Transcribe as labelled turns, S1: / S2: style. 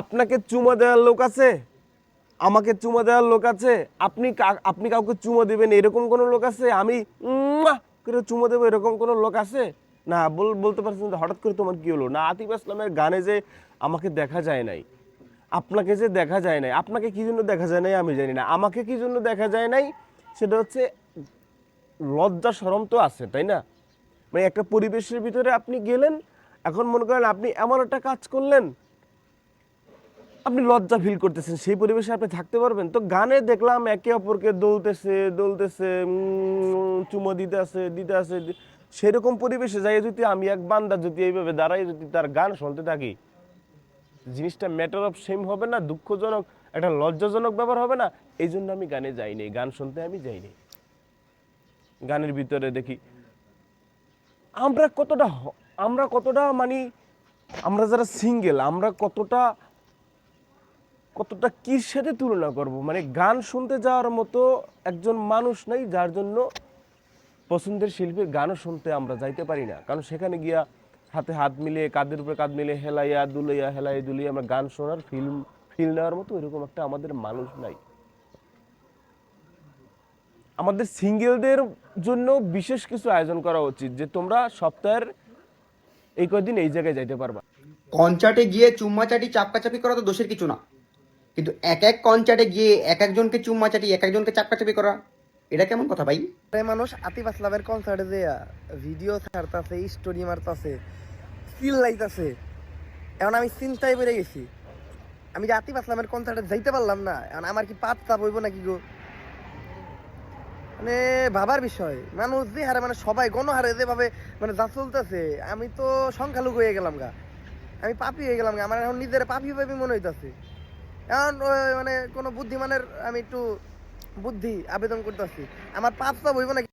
S1: আপনাকে চুমা দেওয়ার লোক আছে? আমাকে চুমা দেওয়ার লোক আছে? আপনি আপনি কাউকে চুমা দেবেন এরকম কোনো লোক আছে? আমি করে চুমা দেবো এরকম কোনো লোক আছে? না, বল, বলতে পারছেন হঠাৎ করে তোমার কি হলো? না, আতিফ আসলামের গানে যে আমাকে দেখা যায় নাই, আপনাকে যে দেখা যায় নাই, আপনাকে কি জন্য দেখা যায় নাই আমি জানি না। আমাকে কি জন্য দেখা যায় নাই সেটা হচ্ছে লজ্জা সরম তো আছে, তাই না? মানে একটা পরিবেশের ভিতরে আপনি গেলেন, এখন মনে করেন আপনি এমন একটা কাজ করলেন আপনি লজ্জা ফিল করতেছেন, সেই পরিবেশে আপনি থাকতে পারবেন। তো গানে দেখলাম একে অপরকে দৌলতেছে দৌলতেছে চুমো দিতে আছে দিতে আছে সেরকম পরিবেশে যাই যদি আমি এক বান্দা যদি এইভাবে দাঁড়াই যদি তার গান শুনতে থাকি, জিনিসটা ম্যাটার অফ সেম হবে না, দুঃখজনক, একটা লজ্জাজনক ব্যাপার হবে না। এই জন্য আমি গানে যাইনি, গান শুনতে আমি যাইনি। গানের ভিতরে দেখি, আমরা কতটা আমরা কতটা মানে আমরা যারা সিঙ্গেল আমরা কতটা কতটা কির সাথে তুলনা করব? মানে গান শুনতে যাওয়ার মতো একজন মানুষ নাই যার জন্য পছন্দের শিল্পীর গানও শুনতে আমরা যাইতে পারি না। কারণ সেখানে গিয়া হাতে হাত মিলে কাঁধের উপরে কাঁধ মিলে হেলাইয়া, দুলাইয়া, হেলাইয়া দুলিয়া আমরা গান শোনার ফিল্ম ফিল নেওয়ার মতো এরকম একটা আমাদের মানুষ নাই। আমাদের সিঙ্গেলদের জন্য বিশেষ কিছু আয়োজন করা উচিত যে তোমরা সপ্তাহের এই কদিন এই জায়গায় যাইতে পারবা।
S2: কনসার্টে গিয়ে চুম্মাচাটি, চাপকাচাপি করা তো দোষের কিছু না। কিন্তু এক এক কনসার্টে গিয়ে এক একজনকে চুম্মাচাটি এক একজনকে চাপকাচাপি করা, এটা কেমন কথা ভাই?
S3: মানুষ, আতিফ আসলামের কনসার্টে যে ভিডিও ছাড়তাছে স্টোরি মারতাছে সিল লাইতাছে। এখন আমি চিন্তায় বেড়ে গেছি। আমি যে আতিফ আসলামের কনসার্টে যাইতে পারলাম না, এখন আমার কি পাত চাপ হইব নাকি গো? মানে ভাবার বিষয়, মানুষ যে হারে মানে সবাই গণহারে যেভাবে মানে যা চলতেছে, আমি তো সংখ্যালঘু হয়ে গেলাম গা। আমি পাপি হয়ে গেলাম গা, আমার এখন নিজের পাপি পাপি মনে হইতাছে। এখন মানে কোনো বুদ্ধিমানের আমি একটু বুদ্ধি আবেদন করতে আসছি। আমার পাঁচটা বইব নাকি?